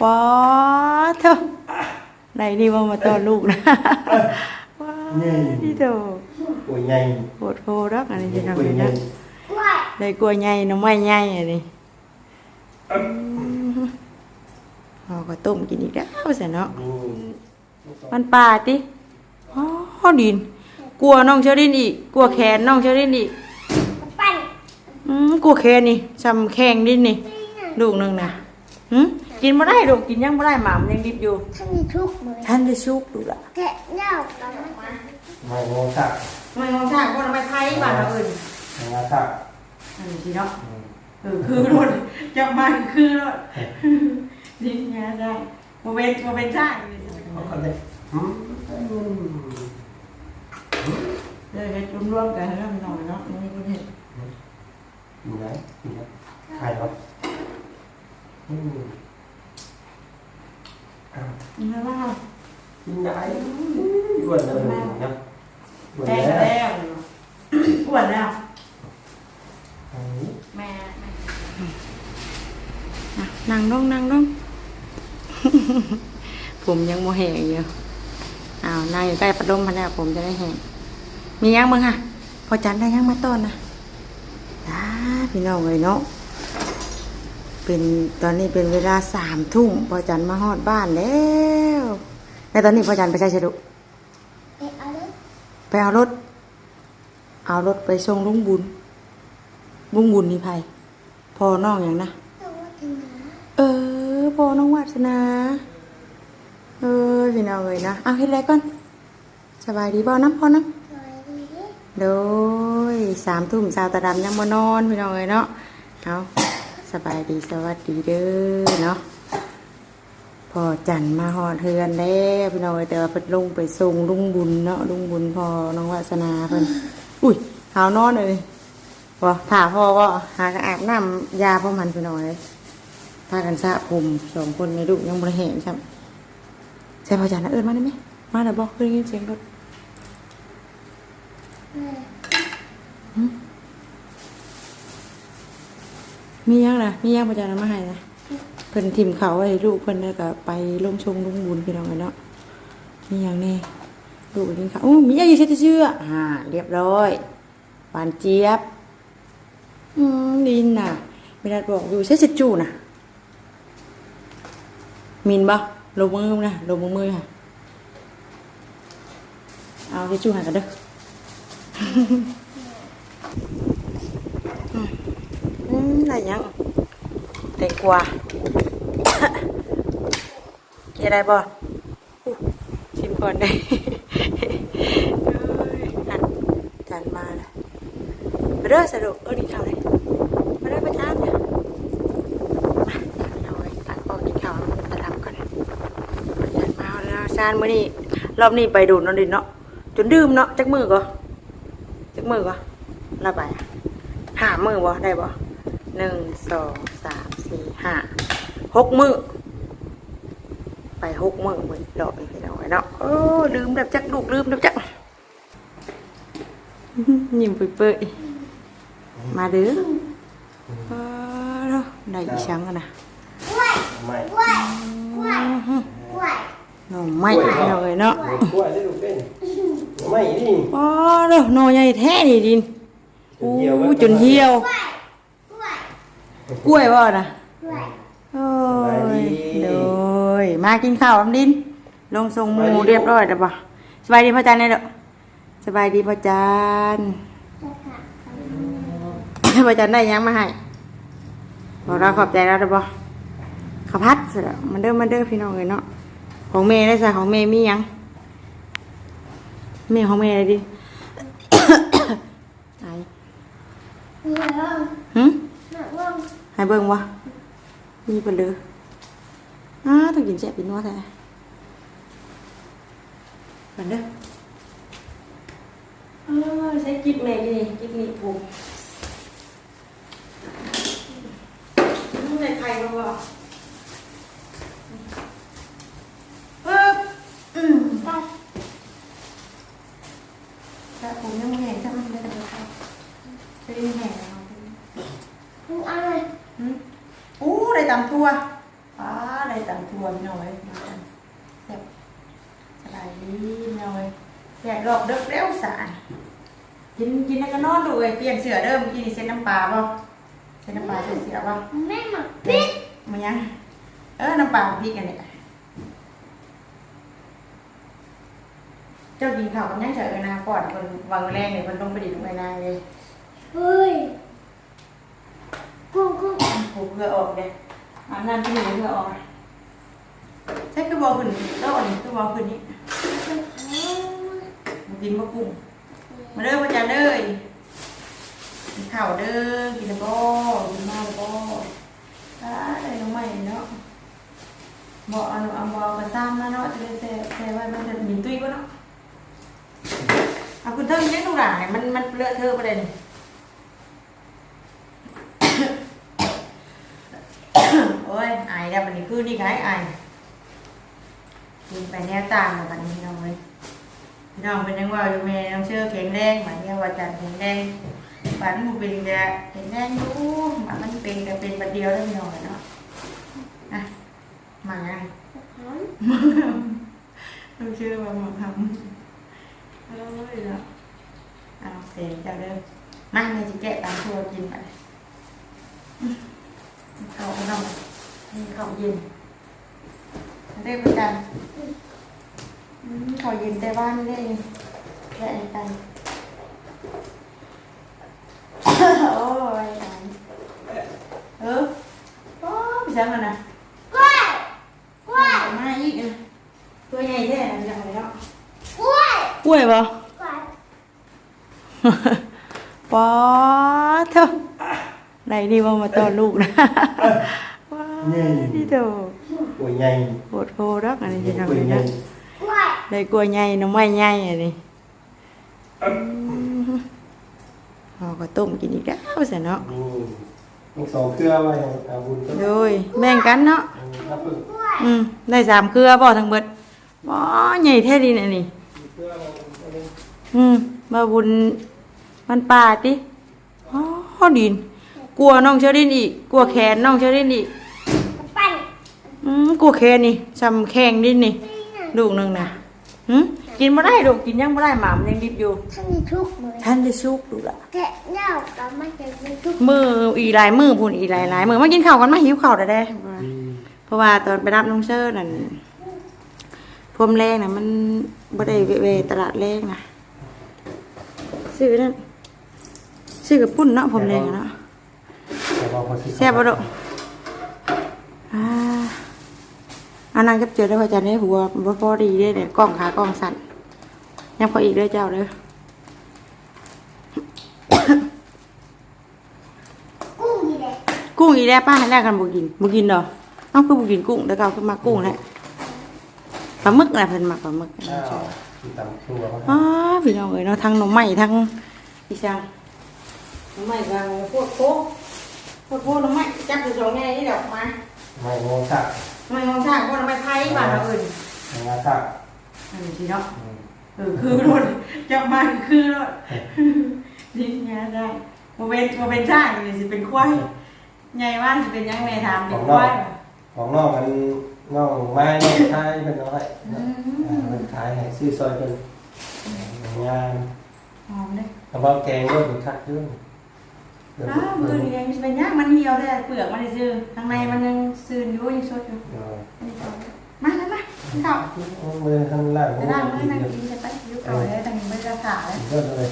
ป๊อดเถอะไหนนี่ว่ามาต้อนลูกนะว้านี่ที่โตตัวใหญ่โหดโพรักอันนี้จะทำตัวยังใหไงญ่ได้กลัวใหญ่น้องไม้ใหญ่อันนี้เอาก็ต้มกินอีกแล้วเสียเนาะนี่มันป่าติอ๋อดิน กลัวน้องเชอรินอีก กลัวแขนน้องเชอรินอีกปั้นอืมกลัวแขนนี่จำแข้งดินนี่ลูกหนึงนะ หืมกินไม่ได้ลูกกินยังไม่ได้หมามันยังดิบอยู่ ท่านมีทุกมือท่านได้ชุบดูละแกะเหย้ากันมาไม่งงสักไม่งงช่างคนไม่ไทยบ้านเราอื่นไม่งงสักอันนี้ทีเนาะเออคือรถจับมาคือรถนี่ไงได้โมเมนต์โมเมนต์ช่างนี่เขาก็เลยอืมเดี๋ยวเฮ็ดรวมๆกันให้เราหน่อยเนาะนี่ก็เห็นอยู่ไหนอยู่ไหนใครครับ อืมอ้าวนี่นะว่ากินได้อ้วนแล้วนะอ้วนแดงแล้วแล้วอ้วนแล้วอันนี้แม่นั่งลงนั่งลง ผมยังโมแหงอยู่อ้าวนั่งอยู่ใกล้พัดลมมาแล้วผมจะได้แหงมียังมึงค่ะพอจันได้ยังมาต้อนนะจ้าพี่น้องเลยเนาะ เป็นตอนนี้เป็นเวลาสามทุ่มพอจันมาฮอดบ้านแล้วแล้วตอนนี้พอจันไปใช้ชะดุเอะเอาเลยไปเอารถ เอารถไปส่งลุงบุญ ลุงบุญนี่ไผพอน้องอย่างนะต้องวัฒนาเออพอน้องวาสนา เออพี่น้องเลยนะเอาเฮ็ดอะไรก่อนสบายดีบ่น้ำพอน้สวยดีำโดยสามทุ่มสาวตาดำยังมานอนพี่น้องเลยเนาะเอา สบายดีสวัสดีเด้อเนาะพอจันมาหอดเทือนแล้วพี่น้องเอ้ยแต่ว่าเพิ่นลงไปส่งลุงบุญเนาะลุงบุญพอน้องวาสนาเพิ่นอุ้ยหาวนอนเลยบ่ถาพ่อว่าหากันอาบน้ำยาพ่อมันพี่น้องเลยพากันสระผมสองคนในลูกยังบ่ได้เห็นใช่ใช่พอจันนะเอิ้นมาได้ไหมมาแล้วบ่เคยได้ยินเสียงรถเออ มียังนะมียังพอจันเอามาให้นะเพิ่นทิมเขาไว้ลูกเพิ่นแล้วก็ไปลงชงลุงบุญพี่น้องเลยเนาะมียังแน่ลูกไปกินข้าวโอ้มีอะไรอยู่เชื่อเชื่ออ่า เรียบร้อยหวานเจี๊ยบ อืมดินน่ะไม่ได้บอกอยู่ใช่จิจูน่ะ มินบ่ลงมือนะลงมือมือค่ะเอาทิชชู่หากันเด้ออืมอืมอะ ไรยังแตงกวากินอะไรบ่อู้ชิมก่อนได้เอ้ยอะจานมาแล้วไปเด้อสรุปเออดีข่าวเลยมาเด้อประจานเนี่ยมาเอาไว้ตักออกกินข้าวแล้วมันจะทำก่อนประจานมาเอาแล้วซานมื้อนี้รอบนี้ไปดูดเนอนดินเนาะจนดื่มเนาะจักมือก็จักมือก็ละไปอะหามือบ่ได้บ่ หนึ่งสองสามสี่ห้าหกมือไปหกมือมือดอกนี่พี่น้องไอ้เนาะโอ้ลืมดับจักลูกลืมดับจักยิ้มเปื่อยๆมาเด้อเออเนาะได้อีชังอะนะกล้วยไม่กล้วยกล้วยกล้วยหน่อไม้พี่น้องเอ้ยเนาะกล้วยได้ลูกเล่นไม่นี่อ๋อเด้อหน่อใหญ่แท้นี่ดินอู้จนเหี่ยวกล้วย กล้วยบ่นะกล้วยโอ้ยโดยมากินข้าวน้ำดิน ลงทรงหมูเรียบร้อยแล้วปะสบายดีพ่อจันเนี่ยเด้อสบายดีพ่อจันจะกลับพ่อจันได้หยังมาให้บอกเราขอบใจแล้วเด้อบ่ข้าวพัดเสร็จแล้วมันเด้อมันเด้อพี่น้องเลยเนาะของเมย์ได้ใส่ของเมย์มีหยังเมย์ของเมย์อะไรดิไหนมีเรื่องหึหนักเรื่อง ให้เบิ่งวะมีเปลืออ้าต้องกินแซ่บกินนัวแท้มันเด้อเออใช้กิ๊บแม่กินนี่กิ๊บนี่ผมมึงได้ใครบ้างวะปึ๊บอืม ตัด แต่ผมยังไม่แห้งถ้ามันได้เลยครับจะได้แห้งแล้ว มึงเอาเลย อืมอู้ได้ตำทั่ว ได้ตามทัวร์พี่น้องเอ้ยมากันแซ่บสบายดีพี่น้องเอ้ยแยกรอบเด็กเร็วสารกินกินแล้วก็นอนดู เอ้ยเปลี่ยนเสื้อเด้อเมื่อกี้นี่เส้นน้ำปลาบ่เส้นน้ำปลาใส่เสื้อบ่แม่หมักพริกมันยังเออน้ำปลาพริกกันเนี่ยเจ้ากินข้าวกันยังเฉยนาก่อนคนวางแรงเนี่ยคนลงไปดิลงไปนาเลยเฮ้ยกุ้งกุ้งผูกเพื่อออกเลยอาบน้ำที่หนึ่งเพื่อออกใช่คือบอกขึ้นโต๊ะนี่คือบอกขึ้นนี่มากินมะกุ้งมาเด้อมาจานเด้อ กินข้าวเด้อกินแล้วก็กินมากแล้วก็อ่าได้น้องใหม่เนาะบอกเอาเอาบอกมาซ้ำแล้วเนาะจะได้แซ่แซ่ไว้มันจะมีตุ้ยก็เนาะเอาคุณเธอยังดูหลังเนี่ยมันมันเลอะเทอะประเด็นโอ้ยอายแล้ววันนี้คือนี่ไงอายกินไปแนวต่างกับวันนี้พี่น้องเลยพี่น้องเป็นยังว่าอยู่แม่น้องเชื่อแข็งแรงเหมือนเนี่ยว่าจันแข็งแรง ฝันหมูเป็นแกแข็งแรงอยู่มันมันเป็นก็เป็นประเดียวได้พี่น้องเนาะอะมาไงน้องเชื่อว่ามาทำเอ้ยเนาะเอาเสียงเจ้าเด้อมาแม่จะแกะตามทัวกินไปเขาเอาน้ำให้เขาเย็นได้ประกันอืมเขาเย็นแต่บ้านไม่ได้แค่ไป โอ้ยตายเออโอ้พี่แซมมันนะกล้วยกล้วยเอามาอีกนะตัวใหญ่แท้อย่างไรเน พอก็ต้มกินอีกแล้วเสียเนาะนี่มีสองเครือไว้อาบุญก็โดยแบ่งกันเนาะน้ำผึ้งกล้วยอืมได้สามเครือบ่ทั้งเบิดบ่ใหญ่แท้ดีน่ะนี่ เครือเราเอาเลยอืมมาบุญมันป่าติอ๋อดิน กลัวน้องเชอรินอีก กลัวแขนน้องเชอรินอีก ปั้นอืมกลัวแขนนี่ซำแข้งดินนี่นี่น่ะลูกหนึงน่ะหึ กินบ่ได้ลูกกินยังบ่ได้หมามันยังดิบอยู่ ท่านมีทุกมือท่านได้สุกลูกล่ะแกะเหล้ากับมันจะมีทุกมืออีหลายมือพุ่นอีหลายหลายมือมากินข้าวกันมาหิวข้าวได้ได้อืมเพราะว่าตอนไปรับน้องเชอร์นั่นพรมแรงน่ะมันบ่ได้เวเวตลาดแรงนะซื้อนั่นซื้อกับปุ้นเนาะพรมแรงอะเนาะแต่ว่าพอสิแซ่บบ่ดอกอ่าอันนั้นกับเจอได้ว่าจะได้หัวบ่พอดีเด้เนี่ยกล้องขากล้องสั่น ยังพออีกเด้อเจ้าเด้อกุ้งนี่แหละกุ้งอีแล้วป้าให้แรกกันบ่กินบ่กินดอกเอ้าคือบ่กินกุ้งแต่เก่าคือมากุ้งแหละปลาหมึกน่ะเพิ่นมักปลาหมึกอ้าวติดตามตัวเขาอ๋อพี่น้องเอ้ยเนาะทั้งหน่อไม้ทั้งอีสังหน่อไม้กับพวกโคกพวกโคกหน่อไม้จับอยู่สองแง่นี่ดอกมาไม่งงสักหน่อไม้ของช่างพวกหน่อไม้ไผ่บ้านเราเอ้ยไม่งาสักอันนี้พี่เนาะอืม เออคือรถจับมาคือรถนี่งานได้โมเป็นโมเป็นช่างนี่สิเป็นควายใหญ่ว่านสิเป็นยังแม่ถามเป็นควายของนอกมันนอกไม้นอกท้ายเป็นน้อยอ่ามันขายให้ซื้อซอยเป็นงานหอมเลยกระเพาะแกงก็เป็นคักด้วยเดี๋ยวอ้าวมือนี่ยังสิเป็นยังมันเหี่ยวแต่เปลือกมันได้ซื้อข้างในมันยังซื่นอยู่ยังสดอยู่ เดี๋ยวมาแล้ากินข้าวมือข้างล่างจะได้นั่งกินจะไปยุคเก่าเลยแต่ยังไม่ได้ขาเลยก็เลย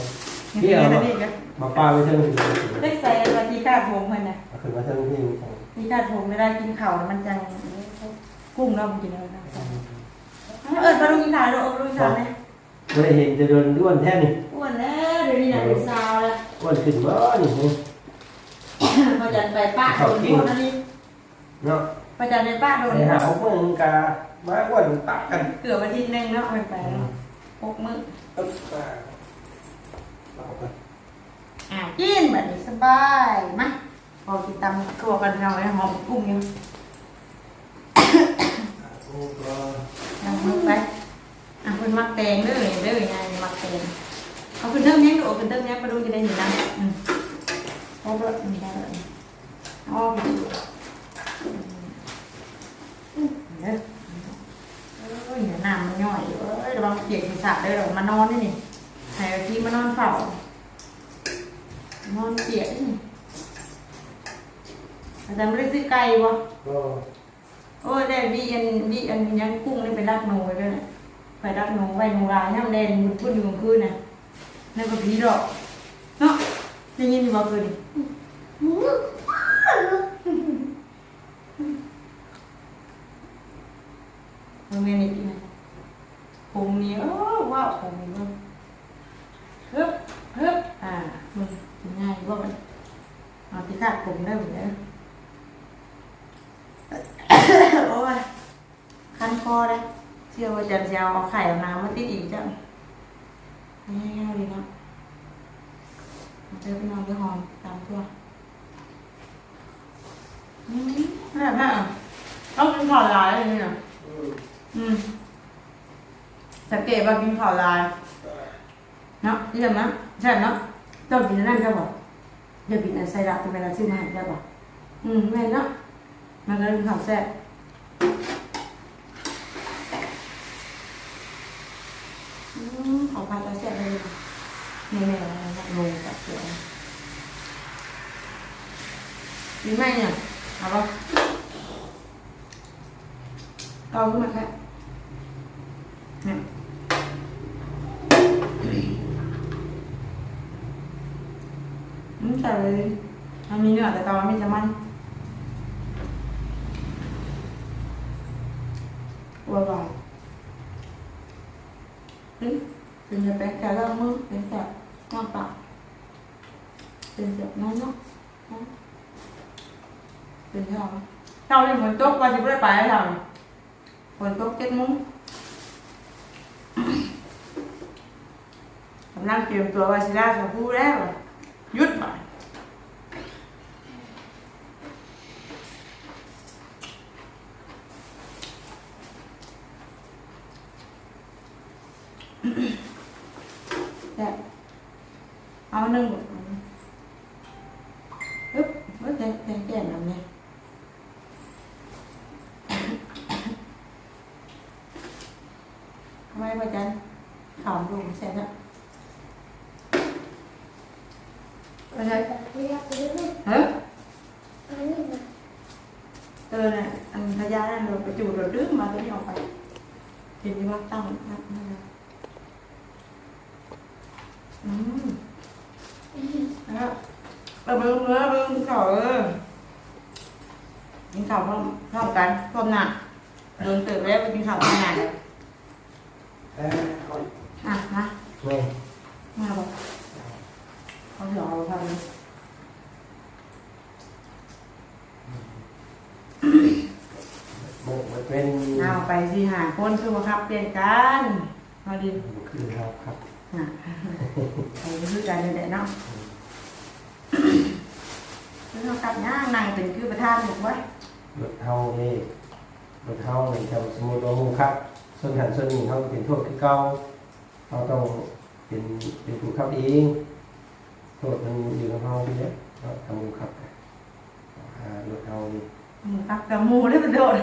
ยังเรียนนี่ก็มาป้าไว้เท่านี้ได้ใส่มาที่คาดผมเพิ่นน่ะเอาขึ้นมาเท่านี้ที่คาดผมไม่ได้กินข้าวมันจังกุ้งเรามันกินแล้วนะเออมาดูกอินข้าวดูเออดูกอินข้าวไหมไม่ได้เห็นจะโดนด้วนแท่นี่อ้วนแล้วเดี๋ยวนี้น่ะเป็นสาวแล้วอ้วนขึ้นบ่นี่พอจันไปป้าโดนโดนอันนี้เนาะ พอจันไปป้าโดนไปหาเอาเมืองกามาอ้วนตักกันเกือบอาทิตย์นึงเนาะมันไปแล้วหกมื้อตึ๊บเอาไปอะกินแบบนี้สบายมาพอกินตำทั่วกันเราไอ้หอมกุ้งอยู่โอ้ก็เอามือไปอะคุณมักแตงเด้อเด้อไงมักแตงเอาคุณเริ่มยังดูเอาคุณเริ่มยังมาดูจะได้เห็นนะอืมได้ด้วยได้ด้วยอ๋อ เด้อเอ้ยเดี๋ยวน้ำมันย่อยเอ้ยระวังเปียกศีรษะเด้อมานอนนี่นี่ให้เอาที่มานอนเฝ้านอนเปียกนี่อาจารย์ไม่ได้ซื้อไก่บ่ก็โอ้ยได้บีอันบีอันยังกุ้งนี่ไปรักหนูไว้ด้วยนะไปรักหนูไว้หนูลายน้ำแดงมันพูดอยู่กลางคืนน่ะนั่นก็ผีดอกเนาะได้ยินอยู่บ่คืนนี่หมู โรงเรียนนี่กินนะผมนี่เออว้าวผมนี่เบิ่งฮึบฮึบอ่ามึงกินง่ายว่ามันเอาที่คาดผมได้หมดเลยโอ้ยคันคอเลยเชื่อว่าจะจะเอาไข่เอาน้ำมาติดอีกจังง่ายๆเลยนะเอาเจอพี่น้องไปหอมตามตัวอืมแบบนั้นอะต้องกินข้าวหลายเลยเนี่ย อืมสังเกตว่ากินข้าวลายเนาะนี่แบนั้นใช่เนาะเจ้ากินนั่นเจ้าบอกเดี๋ยวกินอันไซรัปเป็นเวลาซื้อมาให้เจ้าบอกอืมแม่นเนาะมันก็เลยกินข้าวแซ่บอืมของพาตาแซ่บเลยนี่แม่อะไรนะลงกับเสือดีไหมเนี่ยเอาปะเอาขึ้นมาแค่ เนี่ยอืมใส่ เลยมันมีเนื้อแต่ตอนมันไม่จะมันอร่อยอืมเป็นจะเป็นแค่ละมือเป็นแค่น้ำปลาเป็นแบบนั้นเนาะเป็นเท่าไรเท่าเลยเหมือนต๊ะว่าจะไม่ได้ไปแล้วเท่าไหร่ฝนตกเจ็ดโมงกำลังเตรียมตัวว่าสิได้ชมพู่แล้วหยุดบ่ายแต่เอาหนึ่งบทปึ๊บปึ๊บแดงแดงแก่แบบนี้ทำ ไมพ่อจันขาวดูเสร็จแล้วพ่อจันเรียกไปเรื่อยเฮ้ยๆอันนี้นะเออเนี่ยอันพยานั่นเราไปจูดเราดึงมาตัวนี้ออกไปเห็นที่ว่าตั้งนับนั่นนะอืมแล้วเออเบิ้งเนื้อเบิ้งเขาเออกินข้าวพร้อมพร้อมกันพร้อมหนักเดินตื่นแล้วไปกินข้าวพร้อมหนัก เอ้ยอะมาแม่มาบอกเขาหยอกเราทำเลยหมกมันเป็นเอาไปสิหาคนคือว่าครับเปลี่ยนกันมาดิคือเราครับน่ะไปคือกันนี่แหละเนาะคือเรากลับย่างนางเป็นคือประธานถูกไหมรถเฮานี่รถเฮานี่จะสมมุติว่าหมู่ครับ ส่วนหันส่วนนี้เฮาเป็นโทษคือเก่าเฮาต้องเป็นเป็นผู้ขับเองโทษมันอยู่กับเฮาอยู่เนี่ยเราทำหมู่ขับอ่ารถเฮานี่อืมกับกับหมูได้ประโดด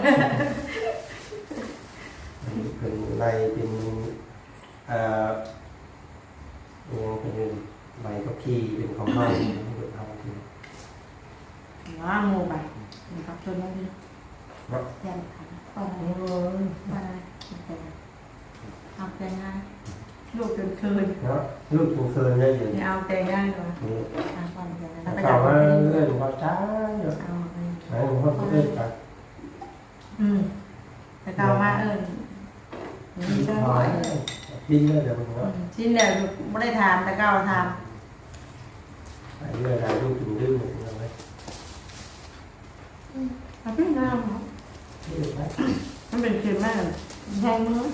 เป็นไรเป็นเอ่อยังเป็นใบขับขี่เป็นของเฮารถเฮาที่ว่าหมูไปนี่ครับชนมาดิเนาะยันขันก่อนอะไรก่อนอะไร ทำแต่งงานลูกจนคืนเนาะลูกถูกเคินได้อยู่เนี่นี่ยเอาแต่งงานก่อนนี่ทำก่อนแต่งงานแล้วก็ข่าจัวบว่ามาเรื่องพอจ้าเนาะเอาไปไหนผมว่าเขาเล่นกันอืมแต่กล่าวมาเออมีเจ้าหน่อยดิ้นเลยเดี๋ยวผมว่าชิ้นเดียวไม่ได้ทานแต่กล่าวทานไอ้เรื่องอะไรลูกถึงดื้อเหมือนกันไหมเอาพี่น้ำเหรอดื้อไหมมันเป็นคืนแม่เลย แทงมือ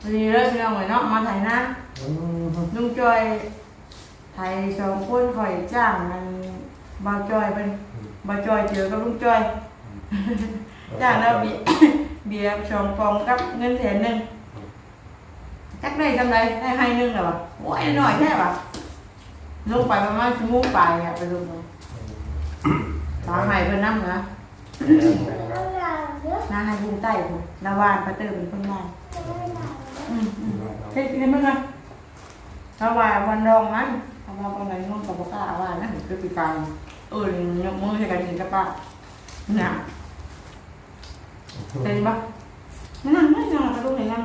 พอดีเลยพี่น้องไว้เนาะมาถ่ายหน้าอืมลุงจอยไทยสองคนข่อยจ้างมันบาวจอยเป็นบาวจอยเจอกับลุงจอยจ้างแล้วเบียร์เบียร์สองฟองกับเงินแสนหนึ่งจักได้จำไรได้ให้หนึ่งเหรอวะโอ้ยหน่อยแค่ปะลงไปประมาณชั่วโมงไปอะไปลงมาไอ้ตาหายเพิ่นน้ำนะ แล้วเราเยอะนาให้บุงใต้ผมนาวานปะเตอร์เป็นคนงานแล้วเราอืมอืมเฮ็ดกินมั้งกันนาวาวันรองมันนาวาวันไหนนุ่งกับปากกาว่านะคือปีกายเออยกมือให้กันกินกับป้าเนี่ยเป็นปะนั่งไม่นั่งกระดูกไหนนั่ง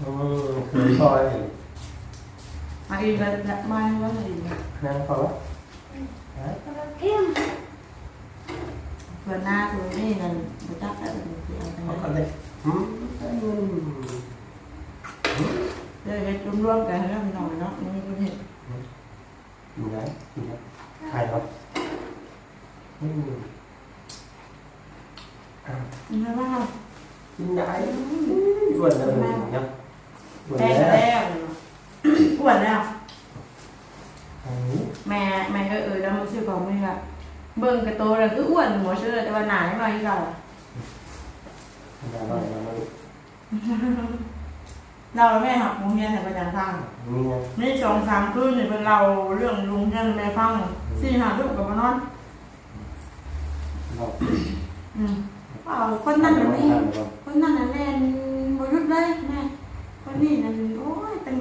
อืมเคยพอเลยมาอีกแล้วมาว่าอีกนั่งพอแล้วเรา เข้มเพื่อนหน้าตัวนี่นั่นมาจับได้เป็นเดียวพอกักันนเลยอืมอืมเลยเฮ็ดรวมๆกันแล้วพี่น้องเนาะนี่ก็เห็น กินได้กินได้ใครครับอืมอะ นี่ว่า กินได้อ้วนแล้วเป็นยังไงอ้วน แป้ง แล้ว แล้วอ้วนแล้ว อันนี้ แม่แม่ก็เออแล้วมันชื่อของมึงอะเบิ่งกระโตเลยคืออ้วนหมอเชื่อแต่ว่าหนาไม่มาอีกแล้ว ได้ได้ได้ได้ เราแม่หักมุงเฮียนให้ประจำฟังนี่ไงนี่สองสามคืนเนี่ยเป็นเราเรื่องลุงเฮียนแม่ฟังสี่หาลูกกับมานอนเราอืมเปล่าคนนั้นน่ะแม่คนนั้นน่ะแม่นบ่หยุดเลยแม่คนนี้นั่นโอ้ยเป็น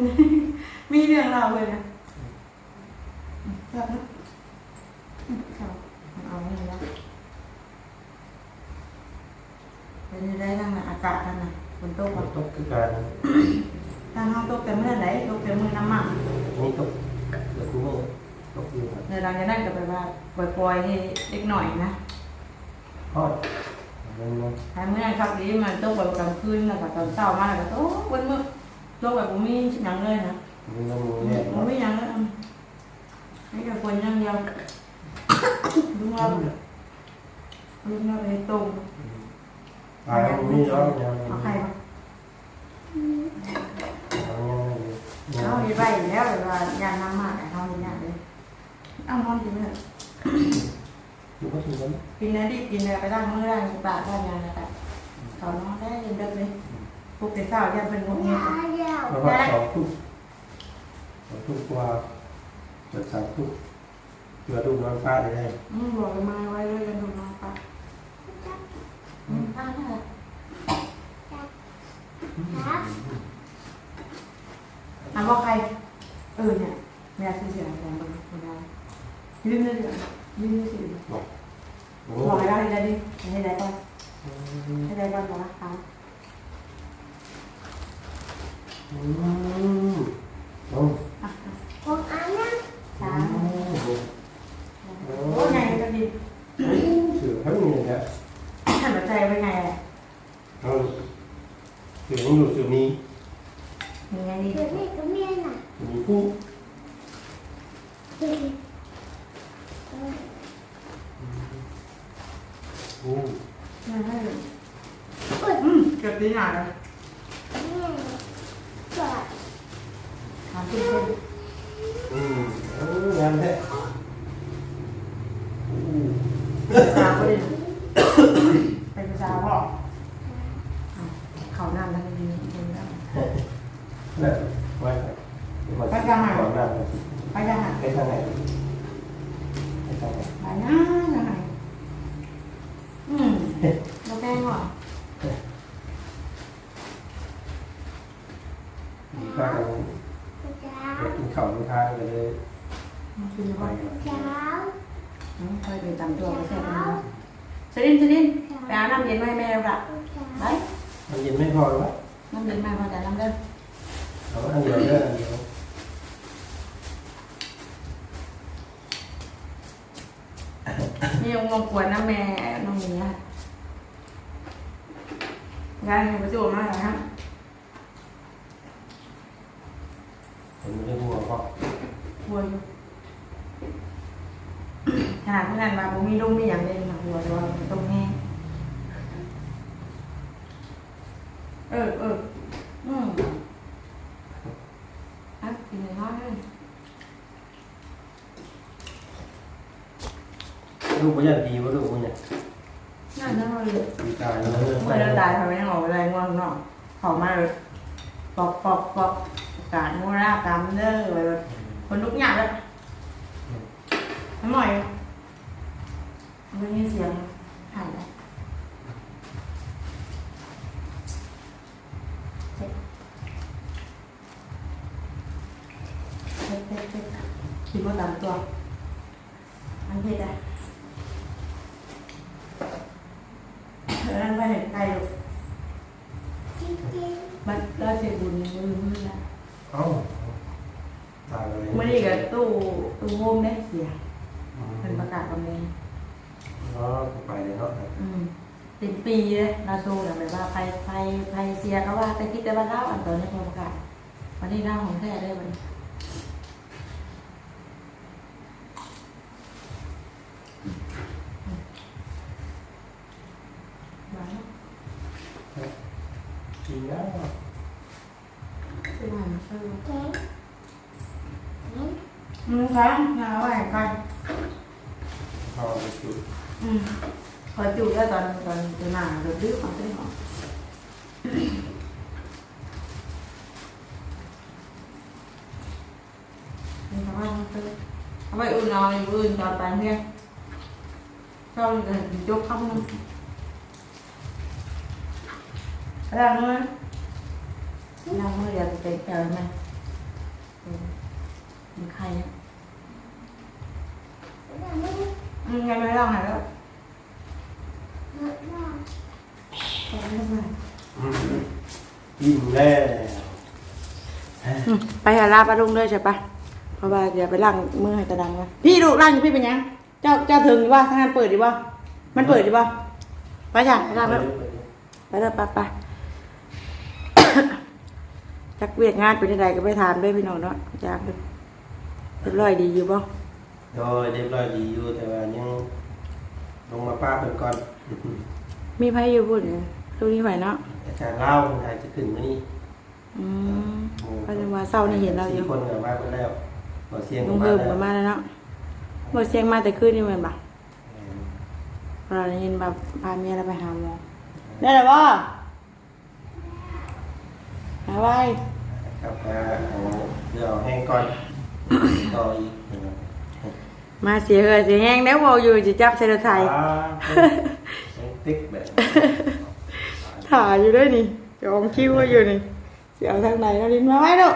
มีเรื่องเราวเลยนะอืมครับนะอืมครับเอาเงินแล้วเป็นยังไงนั่งน่ะอากาศนั่นน่ะฝนตกตอะกตกคือการทางเฮาตกแต่เมื่อไหร่ตกแต่มื้อน้ำมันนี่ตกเดี๋ยวกูมือตกอยู่ครับในหลังจากนั้นก็ไปว่าปล่อยๆให้เล็กหน่อยนะทอดเงินเงินให้มื้อนั้นครับดีมันตกแบบกลางคืนแล้วก็ตอนเช้ามาแล้วก็ตกวันมื้อตกแบบบ่มีหยังเลยนะเงินเงินเงินบ่มีหยังเลยอืมให้กับคนอย่างเดียวลุงเราลุงเราไปตรงอ่ามีร้อยยังเอาใครมา ยังเอาไปไปแล้วแต่ว่าอย่าน้ำมากแต่เขาอย่างนี้เลยเอานอนกินเลยอยู่ก็ถึงแล้วกินนะดิกินเลยไปล้างมือล้างปากล้างยางนะครับเขานอนได้เย็นเด็กเลยปลุกแต่เช้ายันเป็นพวกนี้ยายาวแล้วก็สองทุกสองทุกกว่าจะสามทุกเพื่อดูนอนฟ้าได้อืมบอกมาไว้เลยยันดูนอนปากอืมอ่านั่นแหละครับอะบอกใคร เออเนี่ยแม่ซื้อเสียงของมันคนได้ยืมเลยยืมเลยสิโอ้บอกให้ได้ได้ดิให้ได้ก่อนให้ได้ก่อนบอกนะคะอืมโอ้อะของอันนั้นสามโอ้โอ้ไงก็ดีเสือทั้งนี้เนี่ยหันหัวใจไปไงอะเอาเสืออยู่เสือมีมีไงดี เดี๋ยวนี้ก็มีน่ะ เสือมีคู่ เดี๋ยว คู่ ไม่ให้อืมเกือบตีหนาเลย นี่ก็ ถามคุณคน อืมเอองานแท้อู้ ภาษาก็ดีเป็นภาษาพ่อเขานำทางดีจริงแล้ว นั่นไว้ก่อนไปทางไหนก่อนหน้าไป ไปยังไง ไปทางไหนไปทางไหน ไปนะยังไงอืมโอเคหน่อย มีข้าวกันเช้าไปกินข้าวกินข้าวกันเลยมาคืนไปก่อนกันเช้าค่อยไปตามตัวไปแค่นั้นสลินสลินไปเอาน้ำเย็นมาให้แม่เราละไปมันเย็นไม่พอหรอน้ำเย็นมาพอแต่น้ำเด้อเอาอันเดียวเด้ออันเดียวนี่ยังงงกวนน้ำแม่น้องเนี้งานยังประจุมากเลยฮะผมไม่ได้พูดหรอกหัวอยู่ขนาดเพื่อนมาผมมีลูกมีอย่างเล่นหัวตัวตรงแห้งเออเอออืมอะกินเลยน้อยเลยลูกมันยังดีวะลูก ปอกปอกปอกกาดมูราตามเด้อไว้คนลุกหยาบแล้วทำหน่อยมันมีเสียงหันเลยเฮ้ยเฮ้ยเฮ้ยเฮ้ยคิดว่าตามตัวอันเผ็ดอะเออนั่นไปเห็นไกลลูก จิ๊กจิ๊ก มันเราเสียบุญมือมือนะ เอ้าตายเลยมื่อนี้กับตู้ตู้โฮมได้เสียอืมเป็นประกาศกำเนิดเนาะไปเลยเนาะอืมเป็นปีเลยนาโซน่ะแบบว่าไปไปไปเสียก็ว่าแต่คิดแต่ว่าเล่าอันตอนนี้พอประกาศวันนี้เล่าของแท้ได้วันนี้หวานเนอะ กินแล้ว คือหวานชื่อ แข็งแข็ง อืมครับงาไหวกัน พอไปจุด อืมพอจุดแล้วตอนตอนจะมาเราดื้อของตัวหอม นี่เขาว่ามันคือเอาไปอุ่นเอาอยู่อื่นตอนไปเนี่ยชอบเลยยกข้ามมันล้างมือล้างมือเดี๋ยวจะเจอไหมมีใครเนี่ยแล้วมันอืมยังไม่ล้างหายแล้วมันว่าอิ่มแล้วไปหาลาปลาลุงด้วยใช่ปะ เพราะว่าเดี๋ยวไปล้างมือให้ตะดังนะพี่ลูกล้างอยู่พี่เป็นยังเจ้าเจ้าถึงดีว่าทางานเปิดดีว่ามันเปิดดีว่าไปจ้ะไปล้างแล้วไปแล้วไปไปจักเวียดงานเป็นยังไงก็ไปถามด้วยพี่น้องเนาะจ้าเพิ่นเรียบร้อยดีอยู่บ่โดยเรียบร้อยดีอยู่แต่ว่ายังลงมาป้าเพิ่นก่อน มีไผอยู่พุ่นเนี่ยตรงนี้ไหวเนาะอาจารย์เล่าอาจจะขึ้นมานี่อืมก็จะมาเศร้านี่เห็นเราอยู่สี่คนกับมาเพิ่นแล้ว บ่เสียงลุงมาเพิ่มแล้วประมาณนั้นเนาะบ่เสียงมาแต่คืนนี่แม่นบ่เราได้ยินแบบพาเมียเราไปหาหมอได้แล้วบ่หาไว้ครับก็เอาเดี๋ยวเอาแห้งก่อนต่ออีกนะครับมาเสียเหือเสียแห้งแล้วบ่อยู่จะจับเสด็จไทยอ่ายังติ๊กแบบถ่ายอยู่ด้วยนี่จองคิวไว้อยู่นี่เสียเอาทางไหนเราดินมาไว้ลูก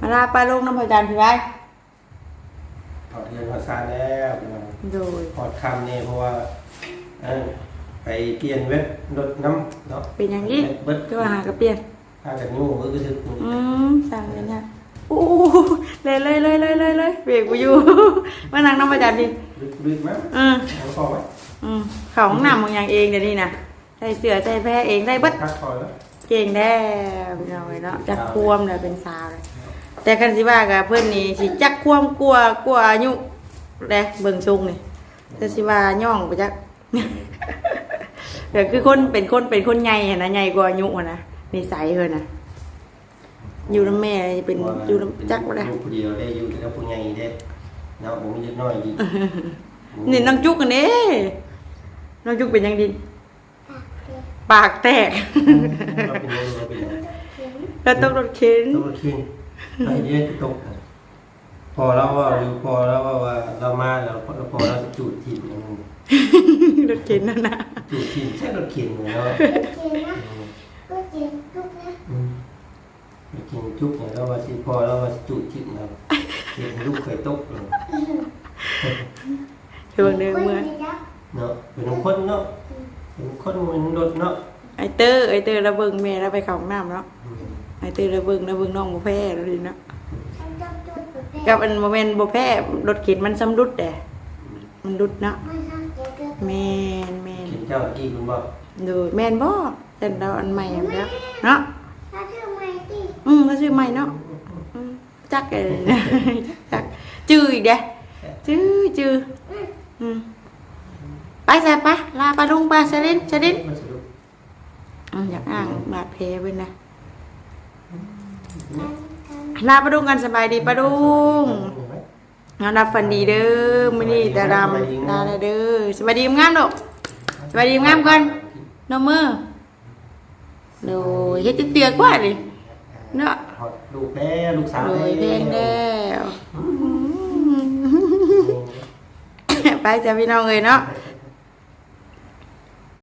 มาลาปลาลงน้ำพระจันทร์พี่ไว้ถอดเงินภาษาแล้วนะครับโดยถอดคำนี่เพราะว่าเออไปเปลี่ยนเว็บรถน้ำเนาะเป็นอย่างนี้เบิดก็ว่าหากระเปลี่ยนถ้าจากนู้นก็คือถึงอืมสั่งเลยเนี่ยโอ้เลยเลยเลยเลยเลยเลยเบรกกูอยู่ มานั่งน้ำพระจันทร์ดิลึกลึกมั้ยอืมเอาพอไหมอืมเขาห้องน้ำมึงอย่างเองเดี๋ยวนี้นะใส่เสื้อใส่แพรเองได้เบิดพักพอแล้ว เก่งแด้พี่น้องเอ้ยเนาะจักควมเลยเป็นสาวเลย แต่คันสิว่ากับเพื่อนนี่สิจักควมกลัวกลัวอายุแดเบิ่งทรงนี่แต่สิว่าย่องไปจักแต่คือคนเป็นคนเป็นคนใหญ่อะนะใหญ่กว่าอายุอะนะนิสัยเพิ่นน่ะอยู่น้ำแม่เป็นอยู่น้ำจักบ่ได้ลูกผู้เดียวได้อยู่แต่กับผู้ใหญ่ได้เนาะผมนิดหน่อยดีนี่น้องจุกกันเด้น้องจุกเป็นหยังดินปากเด็กปากแตกเราเป็นยังเราเป็นยังเข็งแล้วต้องรถเข็น ต้องคิง ไอ้เนี้ยตก พอเราว่าอยู่พอแล้วว่าว่าเรามาแล้วพอเราจูดถิ่นรถเข็นนั่นนะจูดถิ่นใช่รถเข็นเนาะเข็งนะก็เข็งทุกนะอืมไปกินจุกเนี่ยเราว่าสิพอเราว่าสิจูดถิ่นเราเห็นลูกเคยตกเชื่อเนื้อก็เมื่อดีนะเนาะเป็นคนเนาะเป็นคนเป็นรถเนาะไอเตอร์ไอเตอร์ระเบิงแม่แล้วไปเข้าห้องน้ำเนาะ ไอเตอร์ระเบิงระเบิงน้องบ่แพ้แล้วดิเนาะฉันต้องจุดประเภทกับอันโมเมนต์บ่แพ้รถเข็นมันสำรุดแต่มันรุดเนาะไม่ทำเกี่ยวกับแม่นแม่นกินเจ้ากี้คุณบอกดูแม่นบ่แต่เราอันใหม่อันแล้วเนาะถ้าเธอไม่ตีอืมก็ชื่อใหม่เนาะอืมจักไอ้จักจื้ออีกเด้จื้อจื้ออืมไปใส่ปะลาปลาลุงปลาสลินสลินมันสรุปอืมอยากอ่างบาดแผลเว้ยนะกันกัน ลาปลาดุงกันสบายดีปลาดุงนอนรับฝันดีเด้อมื้อนี้ตาดำลาแล้วเด้อสบายดีงามๆลูกสบายดีงามก่อนนมมือโดยเฮ็ดเตือกว่าดิเนาะหอดลูกแล้วลูกสาวโดยเพลงแล้วจะพี่น้องเลยเนาะไป